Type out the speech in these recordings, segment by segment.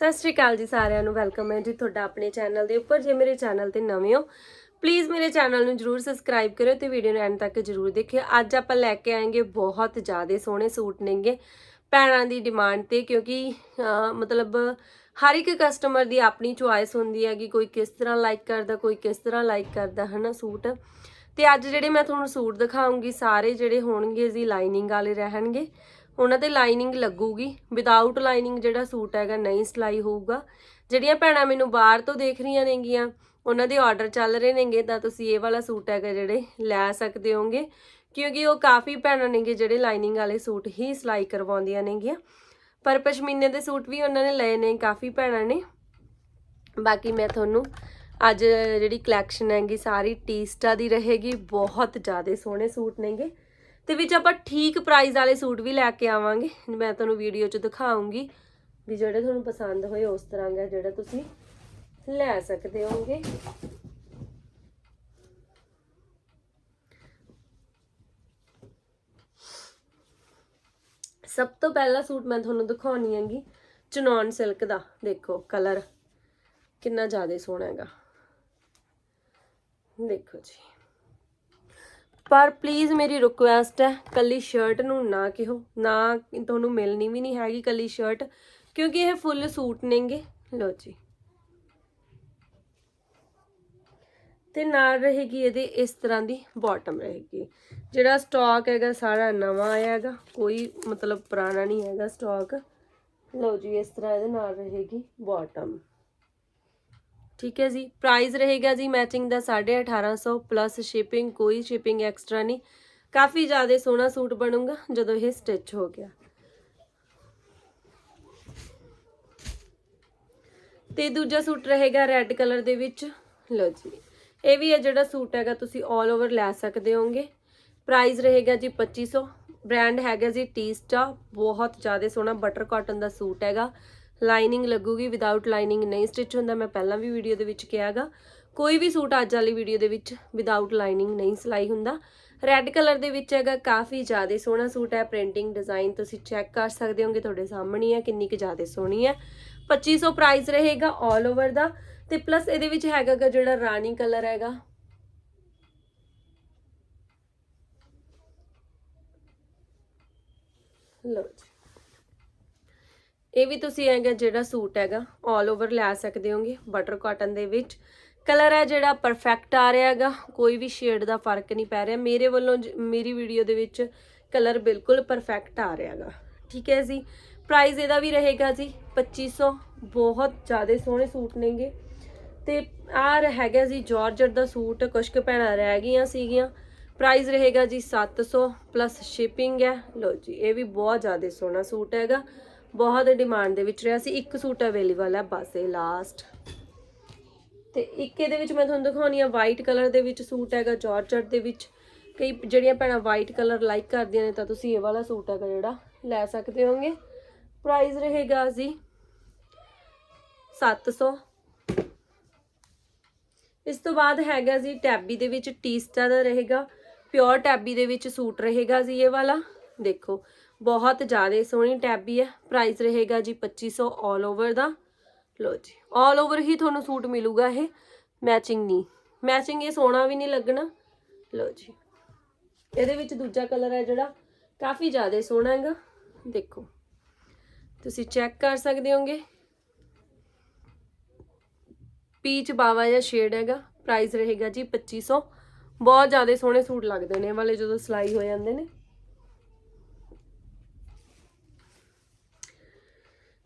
ਸਤਿ ਸ਼੍ਰੀ ਅਕਾਲ ਜੀ ਸਾਰਿਆਂ ਨੂੰ, ਵੈਲਕਮ ਹੈ ਜੀ ਤੁਹਾਡਾ ਆਪਣੇ ਚੈਨਲ ਦੇ ਉੱਪਰ, ਜੇ ਮੇਰੇ ਚੈਨਲ ਤੇ ਨਵੇਂ ਹੋ ਪਲੀਜ਼ ਮੇਰੇ ਚੈਨਲ ਨੂੰ ਜਰੂਰ ਸਬਸਕ੍ਰਾਈਬ ਕਰਿਓ ਤੇ ਵੀਡੀਓ ਨੂੰ ਐਂਡ ਤੱਕ ਜਰੂਰ ਦੇਖਿਓ। ਅੱਜ ਆਪਾਂ ਲੈ ਕੇ ਆਏਗੇ ਬਹੁਤ ਜ਼ਿਆਦਾ ਸੋਹਣੇ ਸੂਟ ਨੇਗੇ ਭੈਣਾਂ ਦੀ ਡਿਮਾਂਡ ਤੇ, ਕਿਉਂਕਿ ਮਤਲਬ ਹਰ ਇੱਕ ਕਸਟਮਰ ਦੀ ਆਪਣੀ ਚੁਆਇਸ ਹੁੰਦੀ ਹੈ ਕਿ ਕੋਈ ਕਿਸ ਤਰ੍ਹਾਂ ਲਾਈਕ ਕਰਦਾ, ਕੋਈ ਕਿਸ ਤਰ੍ਹਾਂ ਲਾਈਕ ਕਰਦਾ, ਹਨਾ ਸੂਟ। ਤੇ ਅੱਜ ਜਿਹੜੇ ਮੈਂ ਤੁਹਾਨੂੰ ਸੂਟ ਦਿਖਾਉਂਗੀ, ਸਾਰੇ ਜਿਹੜੇ ਹੋਣਗੇ ਜੀ ਲਾਈਨਿੰਗ ਵਾਲੇ ਰਹਿਣਗੇ। ਉਹਨਾਂ ਤੇ ਲਾਈਨਿੰਗ ਲੱਗੂਗੀ। ਵਿਦਆਊਟ ਲਾਈਨਿੰਗ ਜਿਹੜਾ ਸੂਟ ਹੈਗਾ ਨਹੀਂ ਸਿਲਾਈ ਹੋਊਗਾ। ਜਿਹੜੀਆਂ ਭੈਣਾਂ ਮੈਨੂੰ ਬਾਹਰ ਤੋਂ ਦੇਖ ਰਹੀਆਂ ਨੇਗੀਆਂ, ਉਹਨਾਂ ਦੇ ਆਰਡਰ ਚੱਲ ਰਹੇ ਨੇਗੇ, ਤਾਂ ਤੁਸੀਂ ਇਹ ਵਾਲਾ ਸੂਟ ਹੈਗਾ ਜਿਹੜੇ ਲੈ ਸਕਦੇ ਹੋਗੇ। ਕਿਉਂਕਿ ਉਹ ਕਾਫੀ ਭੈਣਾਂ ਨੇਗੇ ਜਿਹੜੇ ਲਾਈਨਿੰਗ ਵਾਲੇ ਸੂਟ ਹੀ ਸਿਲਾਈ ਕਰਵਾਉਂਦੀਆਂ ਨੇਗੀਆਂ। ਪਰ ਪਸ਼ਮੀਨੇ ਦੇ ਸੂਟ ਵੀ ਉਹਨਾਂ ਨੇ ਲਏ ਨੇ, ਕਾਫੀ ਭੈਣਾਂ ਨੇ। ਬਾਕੀ ਮੈਂ ਤੁਹਾਨੂੰ ਅੱਜ ਜਿਹੜੀ ਕਲੈਕਸ਼ਨ ਹੈਗੀ, ਸਾਰੀ ਟੀਸਟਾ ਦੀ ਰਹੇਗੀ। ਬਹੁਤ ਜ਼ਿਆਦਾ ਸੋਹਣੇ ਸੂਟ ਨੇਗੇ। ਤੇ ਵਿੱਚ ਆਪਾਂ ਠੀਕ ਪ੍ਰਾਈਸ ਵਾਲੇ ਸੂਟ ਵੀ ਲੈ ਕੇ ਆਵਾਂਗੇ। ਮੈਂ ਤੁਹਾਨੂੰ ਵੀਡੀਓ 'ਚ ਦਿਖਾਉਂਗੀ ਵੀ ਜਿਹੜੇ ਤੁਹਾਨੂੰ ਪਸੰਦ ਹੋਏ ਉਸ ਤਰ੍ਹਾਂ ਦਾ ਜਿਹੜਾ ਤੁਸੀਂ ਲੈ ਸਕਦੇ ਹੋਗੇ ਸਭ ਤੋਂ ਪਹਿਲਾ ਸੂਟ ਮੈਂ ਤੁਹਾਨੂੰ ਦਿਖਾਉਣੀ ਹੈਗੀ ਚਨੌਨ ਸਿਲਕ ਦਾ। ਦੇਖੋ ਕਲਰ ਕਿੰਨਾ ਜ਼ਿਆਦਾ ਸੋਹਣਾ ਹੈਗਾ। ਦੇਖੋ ਜੀ। ਪਰ ਪਲੀਜ਼ ਮੇਰੀ ਰਿਕੁਐਸਟ ਹੈ, ਕੱਲੀ ਸ਼ਰਟ ਨੂੰ ਨਾ ਕਿਹੋ। ਨਾ ਤੁਹਾਨੂੰ ਮਿਲਣੀ ਵੀ ਨਹੀਂ ਹੈਗੀ ਕੱਲੀ ਸ਼ਰਟ ਕਿਉਂਕਿ ਇਹ ਫੁੱਲ ਸੂਟ ਨੇਗੇ। ਲੋ ਜੀ। ਤੇ ਨਾਲ ਰਹੇਗੀ ਇਹਦੇ ਇਸ ਤਰ੍ਹਾਂ ਦੀ ਬਾਟਮ ਰਹੇਗੀ। ਜਿਹੜਾ ਸਟਾਕ ਹੈਗਾ, ਸਾਰਾ ਨਵਾਂ ਆਇਆ ਹੈਗਾ। ਕੋਈ ਮਤਲਬ ਪੁਰਾਣਾ ਨਹੀਂ ਹੈਗਾ ਸਟਾਕ ਲਓ ਜੀ, ਇਸ ਤਰ੍ਹਾਂ ਇਹਦੇ ਨਾਲ ਰਹੇਗੀ ਬਾਟਮ ਠੀਕ ਹੈ ਜੀ। ਪ੍ਰਾਈਸ ਰਹੇਗਾ ਜੀ ਮੈਚਿੰਗ ਦਾ 1850 ਪਲੱਸ ਸ਼ਿਪਿੰਗ ਕੋਈ ਸ਼ਿਪਿੰਗ ਐਕਸਟਰਾ ਨਹੀਂ। ਕਾਫੀ ਜ਼ਿਆਦਾ ਸੋਹਣਾ ਸੂਟ ਬਣੂਗਾ ਜਦੋਂ ਇਹ ਸਟਿਚ ਹੋ ਗਿਆ। ਤੇ ਦੂਜਾ ਸੂਟ ਰਹੇਗਾ ਰੈੱਡ ਕਲਰ ਦੇ ਵਿੱਚ। ਲਓ ਜੀ, ਇਹ ਵੀ ਹੈ ਜਿਹੜਾ ਸੂਟ ਹੈਗਾ, ਤੁਸੀਂ 올 ਓਵਰ ਲੈ ਸਕਦੇ ਹੋਗੇ ਪ੍ਰਾਈਸ ਰਹੇਗਾ ਜੀ 2500 ਬ੍ਰਾਂਡ ਹੈਗਾ ਜੀ ਟੀਸਟਾ ਬਹੁਤ ਜ਼ਿਆਦਾ ਸੋਹਣਾ ਬਟਰ ਕਾਟਨ ਦਾ ਸੂਟ ਹੈਗਾ। ਲਾਈਨਿੰਗ ਲੱਗੂਗੀ ਵਿਦਆਊਟ ਲਾਈਨਿੰਗ ਨਹੀਂ ਸਟਿਚ ਹੁੰਦਾ। ਮੈਂ ਪਹਿਲਾਂ ਵੀ ਵੀਡੀਓ ਦੇ ਵਿੱਚ ਕਿਹਾਗਾ, ਕੋਈ ਵੀ ਸੂਟ ਅੱਜ ਵਾਲੀ ਵੀਡੀਓ ਦੇ ਵਿੱਚ ਵਿਦਆਊਟ ਲਾਈਨਿੰਗ ਨਹੀਂ ਸਿਲਾਈ ਹੁੰਦਾ। ਰੈੱਡ ਕਲਰ ਦੇ ਵਿੱਚ ਹੈਗਾ, ਕਾਫੀ ਜ਼ਿਆਦਾ ਸੋਹਣਾ ਸੂਟ ਹੈ। ਪ੍ਰਿੰਟਿੰਗ ਡਿਜ਼ਾਈਨ ਤੁਸੀਂ ਚੈੱਕ ਕਰ ਸਕਦੇ ਹੋਗੇ, ਤੁਹਾਡੇ ਸਾਹਮਣੇ ਹੀ ਹੈ, ਕਿੰਨੀ ਕੁ ਜ਼ਿਆਦਾ ਸੋਹਣੀ ਹੈ। 2500 ਪ੍ਰਾਈਸ ਰਹੇਗਾ 올 ਓਵਰ ਦਾ। ਤੇ ਪਲੱਸ ਇਹਦੇ ਵਿੱਚ ਹੈਗਾ ਜਿਹੜਾ ਰਾਣੀ ਕਲਰ ਹੈਗਾ। ਲਓ ਜੀ। ਇਹ ਵੀ ਤੁਸੀਂ ਹੈਗਾ ਜਿਹੜਾ ਸੂਟ ਹੈਗਾ 올 ਓਵਰ ਲੈ ਸਕਦੇ ਹੋਗੇ ਬਟਰ ਕਾਟਨ ਦੇ ਵਿੱਚ। ਕਲਰ ਹੈ ਜਿਹੜਾ ਪਰਫੈਕਟ ਆ ਰਿਹਾ ਹੈਗਾ, ਕੋਈ ਵੀ ਸ਼ੇਡ ਦਾ ਫ਼ਰਕ ਨਹੀਂ ਪੈ ਰਿਹਾ। ਮੇਰੇ ਵੱਲੋਂ ਜ- ਮੇਰੀ ਵੀਡੀਓ ਦੇ ਵਿੱਚ ਕਲਰ ਬਿਲਕੁਲ ਪਰਫੈਕਟ ਆ ਰਿਹਾ ਹੈਗਾ। ਠੀਕ ਹੈ ਜੀ? ਪ੍ਰਾਈਸ ਇਹਦਾ ਵੀ ਰਹੇਗਾ ਜੀ 2500 ਬਹੁਤ ਜ਼ਿਆਦਾ ਸੋਹਣੇ ਸੂਟ ਨੇਗੇ। ਤੇ ਆਹ ਹੈਗਾ ਜੀ ਜਾਰਜਟ ਦਾ ਸੂਟ ਕੁਝ ਕੁ ਭੈਣਾਂ ਰਹਿ ਗਈਆਂ ਸੀਗੀਆਂ। ਪ੍ਰਾਈਸ ਰਹੇਗਾ ਜੀ 700 ਪਲੱਸ ਸ਼ਿਪਿੰਗ ਹੈ। ਲੋ ਜੀ, ਇਹ ਵੀ ਬਹੁਤ ਜ਼ਿਆਦਾ ਸੋਹਣਾ ਸੂਟ ਹੈਗਾ। ਬਹੁਤ ਡਿਮਾਂਡ ਦੇ ਵਿੱਚ ਰਿਹਾ ਸੀ। ਇੱਕ ਸੂਟ ਅਵੇਲੇਬਲ ਹੈ ਬਸ, ਇਹ ਲਾਸਟ ਤੇ ਇੱਕ ਇਹਦੇ ਵਿੱਚ ਮੈਂ ਤੁਹਾਨੂੰ ਦਿਖਾਉਣੀ ਆ ਵਾਈਟ ਕਲਰ ਦੇ ਵਿੱਚ ਸੂਟ ਹੈਗਾ ਜਾਰਜਟ ਦੇ ਵਿੱਚ। ਕਈ ਜਿਹੜੀਆਂ ਭੈਣਾਂ ਵਾਈਟ ਕਲਰ ਲਾਈਕ ਕਰਦੀਆਂ ਨੇ, ਤਾਂ ਤੁਸੀਂ ਇਹ ਵਾਲਾ ਸੂਟ ਹੈਗਾ ਜਿਹੜਾ ਲੈ ਸਕਦੇ ਹੋਗੇ। ਪ੍ਰਾਈਸ ਰਹੇਗਾ ਜੀ 700 ਇਸ ਤੋਂ ਬਾਅਦ ਹੈਗਾ ਜੀ ਟੈਬੀ ਦੇ ਵਿੱਚ ਟੀਸਟਾ ਦਾ ਰਹੇਗਾ ਪਿਓਰ ਟੈਬੀ ਦੇ ਵਿੱਚ ਸੂਟ ਰਹੇਗਾ ਜੀ ਇਹ ਵਾਲਾ। ਦੇਖੋ, ਬਹੁਤ ਜ਼ਿਆਦਾ ਸੋਹਣੀ ਟੈਬੀ ਹੈ। ਪ੍ਰਾਈਸ ਰਹੇਗਾ ਜੀ 2500 올 ਓਵਰ ਦਾ। ਲੋ ਜੀ 올 ਓਵਰ ਹੀ ਤੁਹਾਨੂੰ ਸੂਟ ਮਿਲੂਗਾ ਇਹ। ਮੈਚਿੰਗ ਨਹੀਂ। ਮੈਚਿੰਗ ਇਹ ਸੋਹਣਾ ਵੀ ਨਹੀਂ ਲੱਗਣਾ। ਲੋ ਜੀ, ਇਹਦੇ ਵਿੱਚ ਦੂਜਾ ਕਲਰ ਹੈ ਜਿਹੜਾ, ਕਾਫੀ ਜ਼ਿਆਦਾ ਸੋਹਣਾ ਹੈਗਾ। ਦੇਖੋ, ਤੁਸੀਂ ਚੈੱਕ ਕਰ ਸਕਦੇ ਹੋਗੇ। ਪੀਚ ਬਾਵਾ ਜਾਂ ਸ਼ੇਡ ਹੈਗਾ। ਪ੍ਰਾਈਸ ਰਹੇਗਾ ਜੀ 2500 ਬਹੁਤ ਜ਼ਿਆਦਾ ਸੋਹਣੇ ਸੂਟ ਲੱਗਦੇ ਨੇ ਇਹ ਵਾਲੇ ਜਦੋਂ ਸਿਲਾਈ ਹੋ ਜਾਂਦੇ ਨੇ।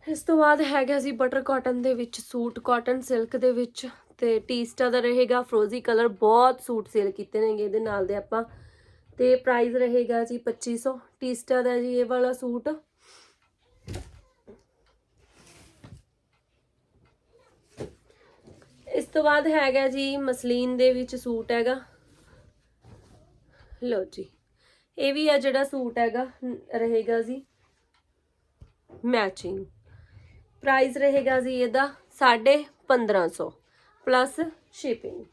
ਇਸ ਤੋਂ ਬਾਅਦ ਹੈਗਾ ਜੀ ਬਟਰ ਕਾਟਨ ਦੇ ਵਿੱਚ ਸੂਟ ਕਾਟਨ ਸਿਲਕ ਦੇ ਵਿੱਚ ਤੇ ਟੀਸਟਾ ਦਾ ਰਹੇਗਾ ਫਰੋਜ਼ੀ ਕਲਰ ਬਹੁਤ ਸੂਟ ਸੇਲ ਕੀਤੇ ਨੇਗੇ ਇਹਦੇ ਨਾਲ ਦੇ ਆਪਾਂ। ਤੇ ਪ੍ਰਾਈਸ ਰਹੇਗਾ ਜੀ 2500 ਟੀਸਟਾ ਦਾ ਜੀ ਇਹ ਵਾਲਾ ਸੂਟ। ਇਸ ਤੋਂ ਬਾਅਦ ਹੈਗਾ ਜੀ ਮਸਲੀਨ ਦੇ ਵਿੱਚ ਸੂਟ ਹੈਗਾ। ਲਓ ਜੀ, ਇਹ ਵੀ ਆ ਜਿਹੜਾ ਸੂਟ ਹੈਗਾ ਰਹੇਗਾ ਜੀ। ਮੈਚਿੰਗ ਪ੍ਰਾਈਸ ਰਹੇਗਾ ਜੀ ਇਹਦਾ 1550 plus shipping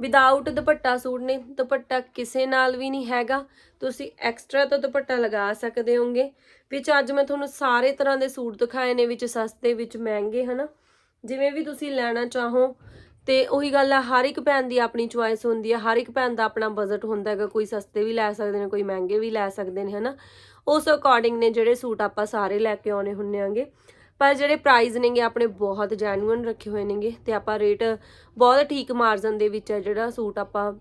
without dupatta suit ਨੇ ਦੁਪੱਟਾ ਕਿਸੇ ਨਾਲ ਵੀ ਨਹੀਂ ਹੈਗਾ। ਤੁਸੀਂ ਐਕਸਟਰਾ ਤੋਂ ਦੁਪੱਟਾ ਲਗਾ ਸਕਦੇ ਹੋਗੇ, ਵਿੱਚ ਅੱਜ ਮੈਂ ਤੁਹਾਨੂੰ ਸਾਰੇ ਤਰ੍ਹਾਂ ਦੇ ਸੂਟ ਦਿਖਾਏ ਨੇ, ਵਿੱਚ ਸਸਤੇ, ਵਿੱਚ ਮਹਿੰਗੇ, ਹਨਾ। ਜਿਵੇਂ ਵੀ ਤੁਸੀਂ ਲੈਣਾ ਚਾਹੋ ਤੇ ਉਹੀ ਗੱਲ ਆ, ਹਰ ਇੱਕ ਭੈਣ ਦੀ ਆਪਣੀ ਚੁਆਇਸ ਹੁੰਦੀ ਹੈ ਹਰ ਇੱਕ ਭੈਣ ਦਾ ਆਪਣਾ ਬਜਟ ਹੁੰਦਾ ਹੈਗਾ, ਕੋਈ ਸਸਤੇ ਵੀ ਲੈ ਸਕਦੇ ਨੇ, ਕੋਈ ਮਹਿੰਗੇ ਵੀ ਲੈ ਸਕਦੇ ਨੇ, ਹਨਾ? ਉਸ ਅਕੋਰਡਿੰਗ ਨੇ ਜਿਹੜੇ ਸੂਟ ਆਪਾਂ ਸਾਰੇ ਲੈ ਕੇ ਆਉਣੇ ਹੁੰਨੇ ਆਂਗੇ। ਪਰ ਜਿਹੜੇ ਪ੍ਰਾਈਸ ਨੇਗੇ, ਆਪਣੇ ਬਹੁਤ ਜੈਨੂਇਨ ਰੱਖੇ ਹੋਏ ਨੇਗੇ ਤੇ ਆਪਾਂ ਰੇਟ ਬਹੁਤ ਠੀਕ ਮਾਰਜਨ ਦੇ ਵਿੱਚ ਹੈ ਜਿਹੜਾ ਸੂਟ ਆਪਾਂ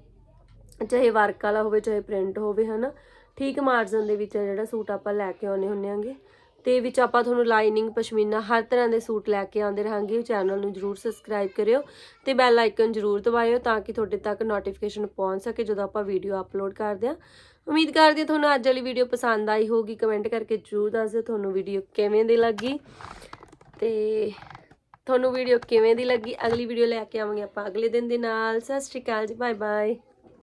ਚਾਹੇ ਵਰਕ ਵਾਲਾ ਹੋਵੇ, ਚਾਹੇ ਪ੍ਰਿੰਟ ਹੋਵੇ, ਹਨਾ? ਠੀਕ ਮਾਰਜਨ ਦੇ ਵਿੱਚ ਹੈ ਜਿਹੜਾ ਸੂਟ ਆਪਾਂ ਲੈ ਕੇ ਆਉਣੇ ਹੁੰਨੇ ਆਂਗੇ। ਤੇ ਵਿੱਚ ਆਪਾਂ ਤੁਹਾਨੂੰ ਲਾਈਨਿੰਗ ਪਸ਼ਮੀਨਾ ਹਰ ਤਰ੍ਹਾਂ ਦੇ ਸੂਟ ਲੈ ਕੇ ਆਉਂਦੇ ਰਹਾਂਗੇ। ਚੈਨਲ ਨੂੰ ਜਰੂਰ ਸਬਸਕ੍ਰਾਈਬ ਕਰਿਓ ਤੇ ਬੈਲ ਆਈਕਨ ਜਰੂਰ ਦਬਾਇਓ ਤਾਂ ਕਿ ਤੁਹਾਡੇ ਤੱਕ ਨੋਟੀਫਿਕੇਸ਼ਨ ਪਹੁੰਚ ਸਕੇ ਜਦੋਂ ਆਪਾਂ ਵੀਡੀਓ ਅਪਲੋਡ ਕਰਦੇ ਹਾਂ। ਉਮੀਦ ਕਰਦੇ ਹਾਂ ਤੁਹਾਨੂੰ ਅੱਜ ਵਾਲੀ ਵੀਡੀਓ ਪਸੰਦ ਆਈ ਹੋਗੀ ਕਮੈਂਟ ਕਰਕੇ ਜਰੂਰ ਦੱਸ ਦਿਓ ਤੁਹਾਨੂੰ ਵੀਡੀਓ ਕਿਵੇਂ ਦੀ ਲੱਗੀ। ਤੇ ਤੁਹਾਨੂੰ ਵੀਡੀਓ ਕਿਵੇਂ ਦੀ ਲੱਗੀ? ਅਗਲੀ ਵੀਡੀਓ ਲੈ ਕੇ ਆਵਾਂਗੇ ਆਪਾਂ ਅਗਲੇ ਦਿਨ ਦੇ ਨਾਲ। ਸਤਿ ਸ਼੍ਰੀ ਅਕਾਲ ਜੀ ਬਾਏ ਬਾਏ